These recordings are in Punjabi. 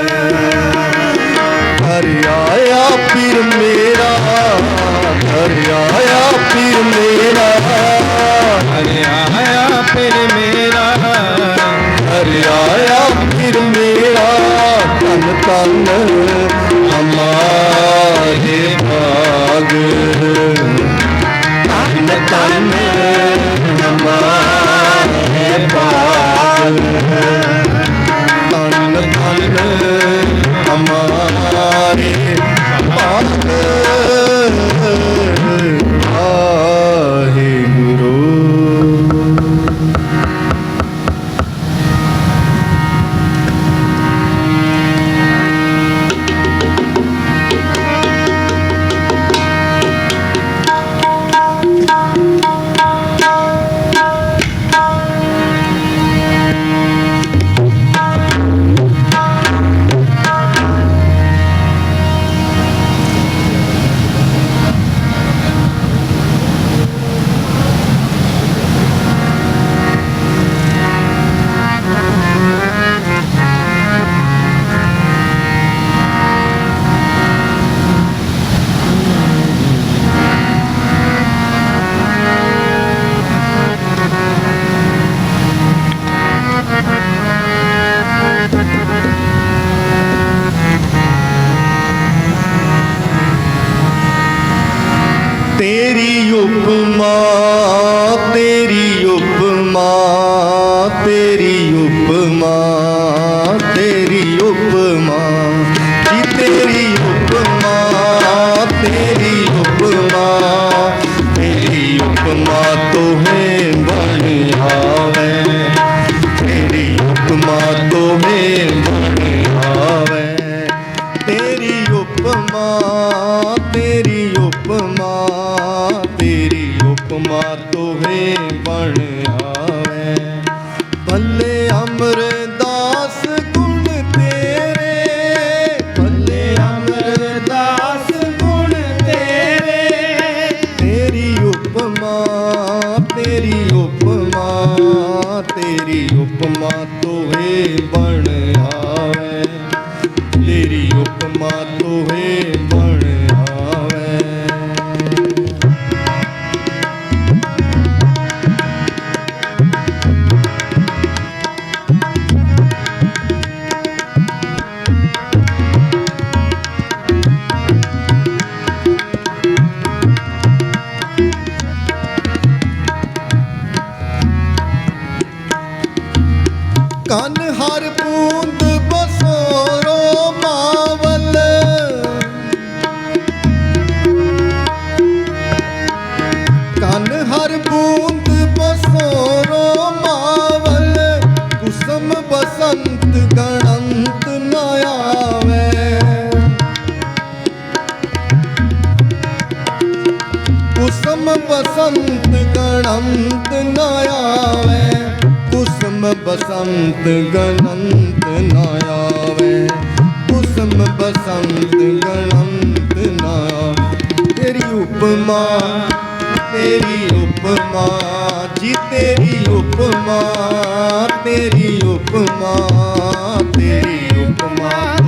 Yeah. ਤੇਰੀ ਉਪਮਾ ਤੇਰੀ ਉਪਮਾ ਤੇਰੀ ਤੋਂ ਸੰਤ ਗਣੰਤ ਨਾ ਤੇਰੀ ਉਪਮਾ ਤੇਰੀ ਉਪਮਾ ਜੀ ਤੇਰੀ ਉਪਮਾ ਤੇਰੀ ਉਪਮਾ ਤੇਰੀ ਉਪਮਾ।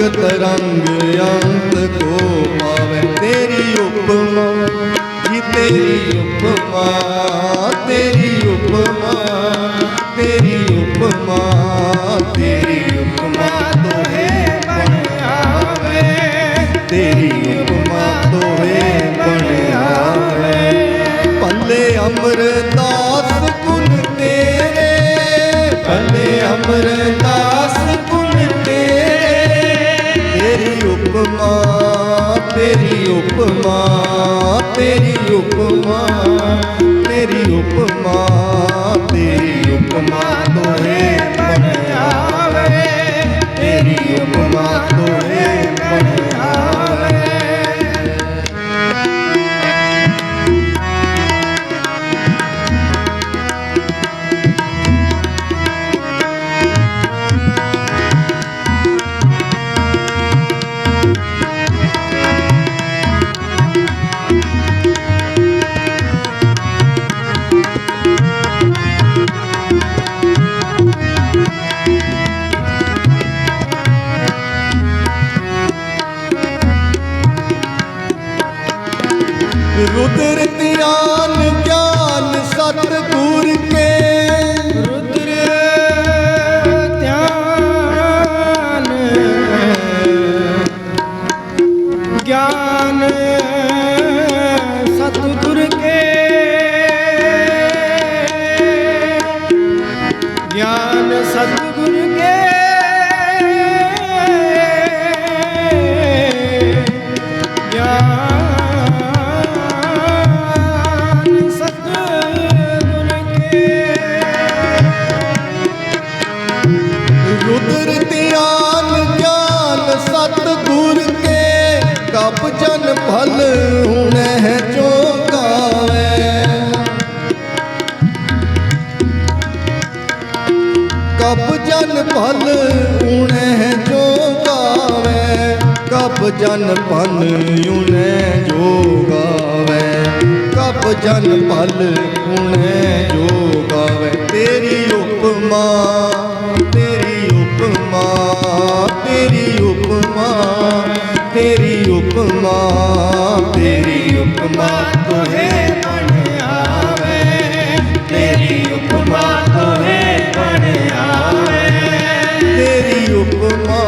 ਰੰਗ ਤਰੰਗਿਆ ਤੇਰੀ ਉਪਮਾ ਤੇਰੀ ਉਪਮਾ ਤੇਰੀ ਉਪਮਾ ਉਪਮਾ ਤੋਹੇ ਬਣ ਆਵੇ ਤੇਰੀ ਉਪਮਾ ਤੋਹੇ ਬਣ ਆਵੇ ਤੇਰੀ ਉਪਮਾ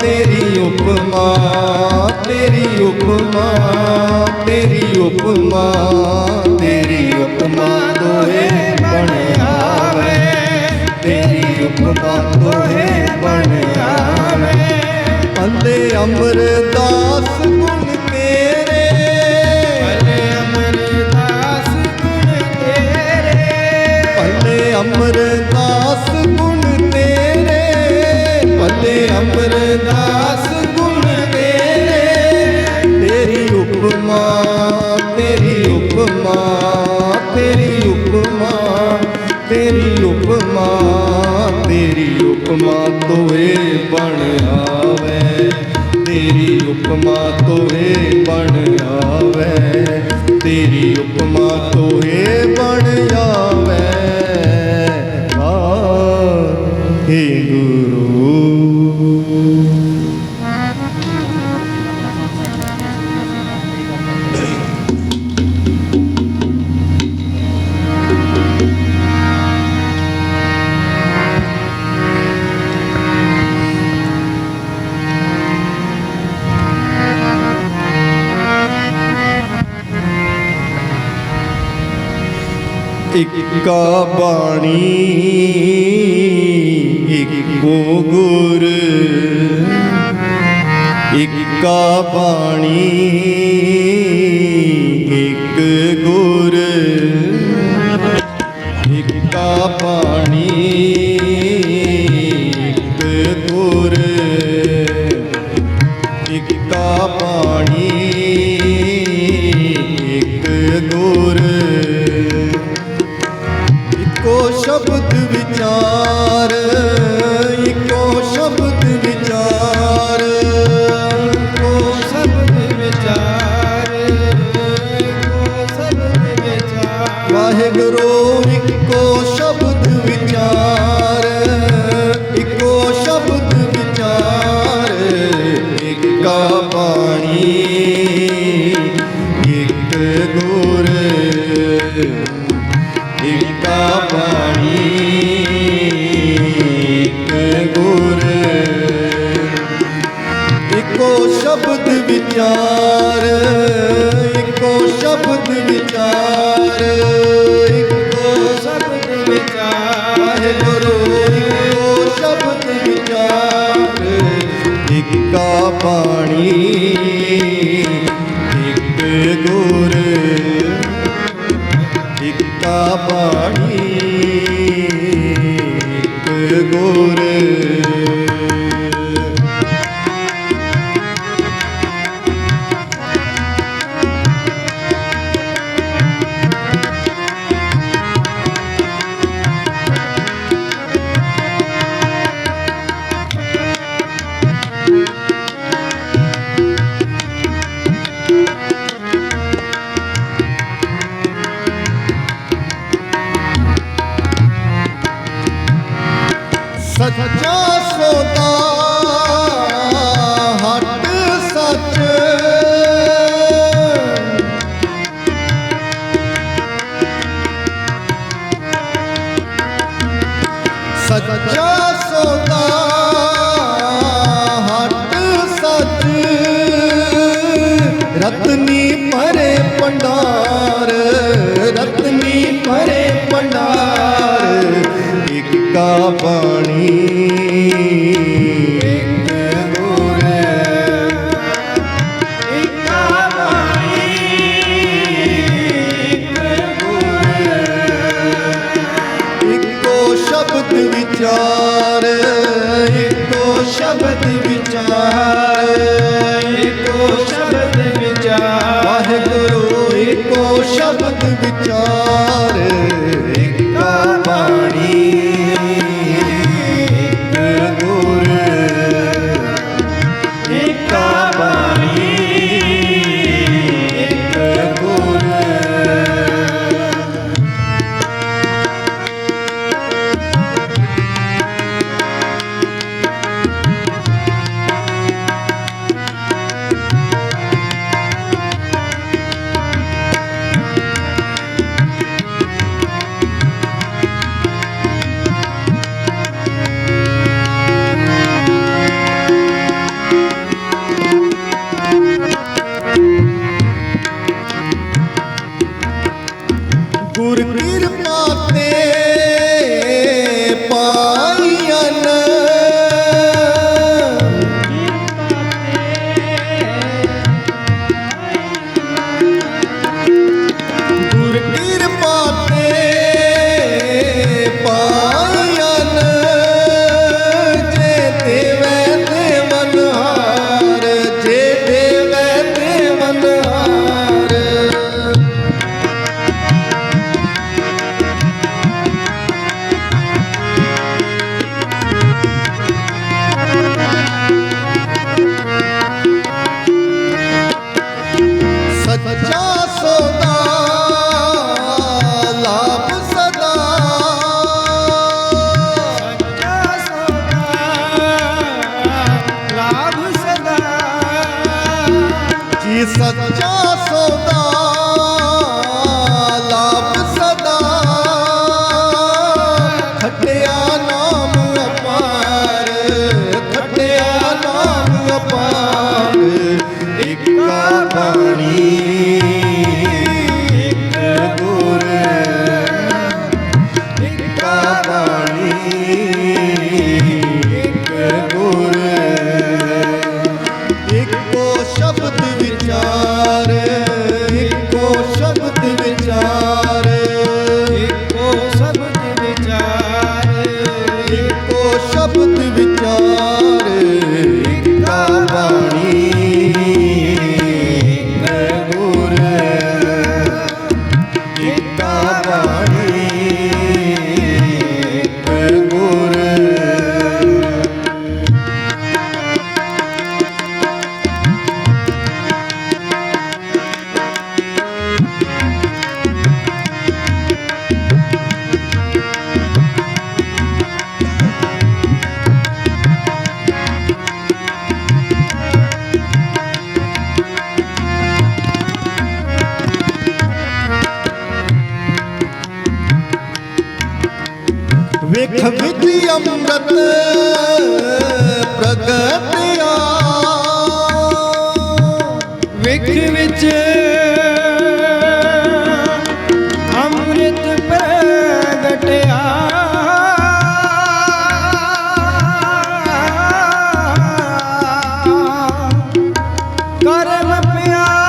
ਤੇਰੀ ਉਪਮਾ ਤੇਰੀ ਉਪਮਾ ਅੰਦੇ ਅਮਰਦਾਸ ਅਮਰਦਾਸ ਗੁਣ ਤੇਰੇ ਤੇਰੀ ਉਪਮਾ ਤੇਰੀ ਉਪਮਾ ਤੇਰੀ ਉਪਮਾ ਤੇਰੀ ਉਪਮਾ ਤੇਰੀ ਉਪਮਾ ਤੋਏ ਬਣ ਆਵੇ। ਤੇਰੀ ਉਪਮਾ ਤੋਏ પાણી. ਇੱਕੋ ਸ਼ਬਦ ਵਿਚਾਰ, ਇੱਕੋ ਸ਼ਬਦ ਵਿਚਾਰ, ਇੱਕੋ ਸ਼ਬਦ ਵਿਚਾਰ ਗੁਰੂ ਇੱਕੋ ਸ਼ਬਦ ਵਿਚਾਰ। ਇੱਕਾ ਪਾਣੀ, ਇੱਕ ਗੁਰ, ਇੱਕਾ ਪਾਣੀ। সচ্চা শ্রোতা চল ਸੱਚਾ ਸੌਦਾ प्रेम प्यार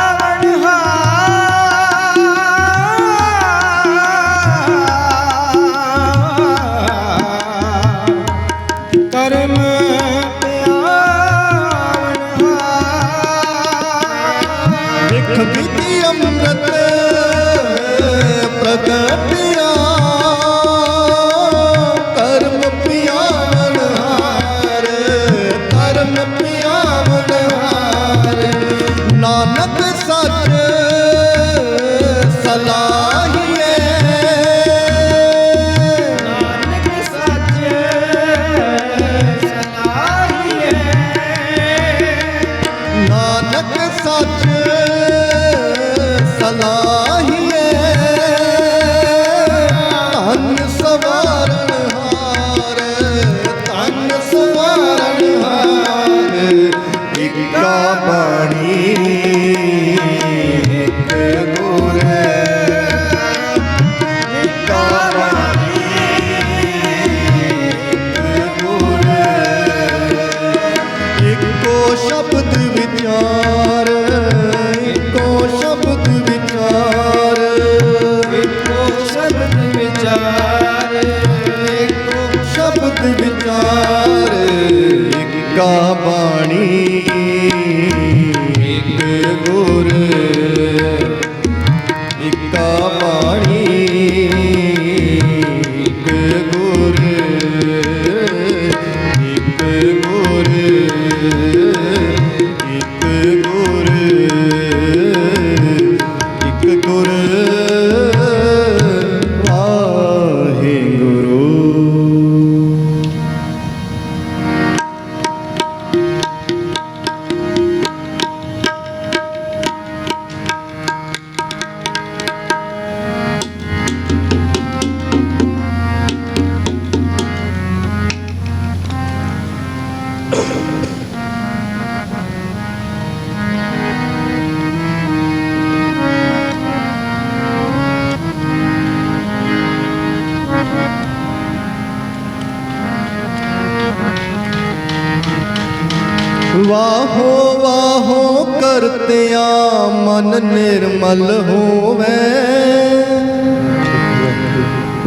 ਨਿਰਮਲ ਹੋਵੇ।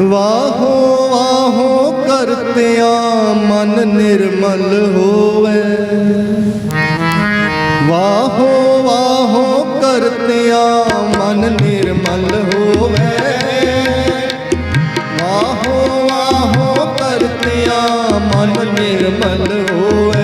ਵਾਹੋ ਵਾਹੋ ਕਰਤਿਆ ਮਨ ਨਿਰਮਲ ਹੋਵੇ। ਵਾਹੋ ਵਾਹੋ ਕਰਤਿਆ ਮਨ ਨਿਰਮਲ ਹੋਵੇ। ਵਾਹੋ ਵਾਹੋ ਕਰਤਿਆ ਮਨ ਨਿਰਮਲ ਹੋਵੇ।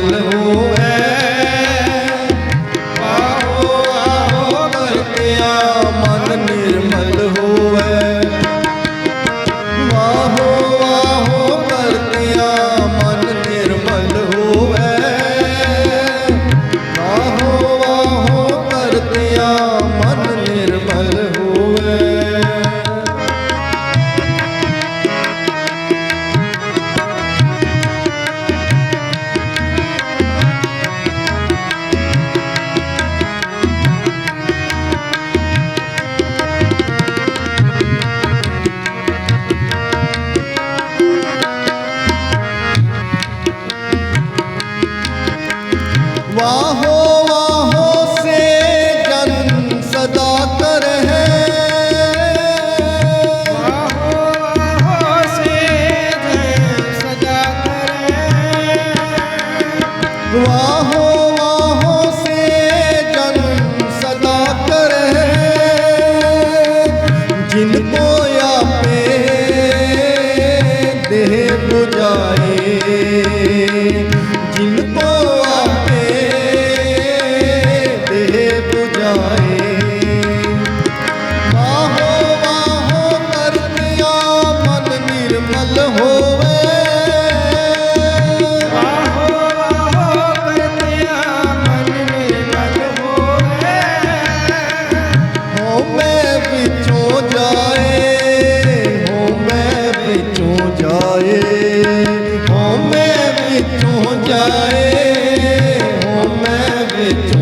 ચાલવું it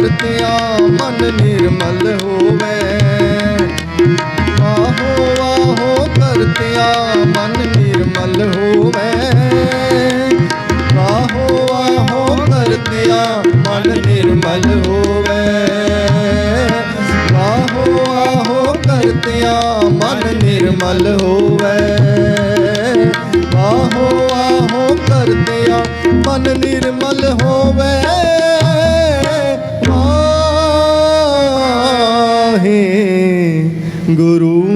ਵਾਹੋ ਮਨ ਨਿਰਮਲ ਹੋਵੇ। ਵਾਹੋ ਵਾਹੋ ਕਰਤਿਆ ਮਨ ਨਿਰਮਲ ਹੋਵੇ। ਵਾਹੋ ਆਹੋ ਧਰਤਿਆ ਮਨ ਨਿਰਮਲ ਹੋਵੇ। ਵਾਹੋ ਵਾਹੋ ਧਰਤਿਆ ਮਨ ਨਿਰਮਲ ਹੋਵੇ। ਆਹੋ ਵਾਹੋ ਕਰਤਿਆ ਮਨ ਨਿਰਮਲ ਹੋਵੇ। Guru.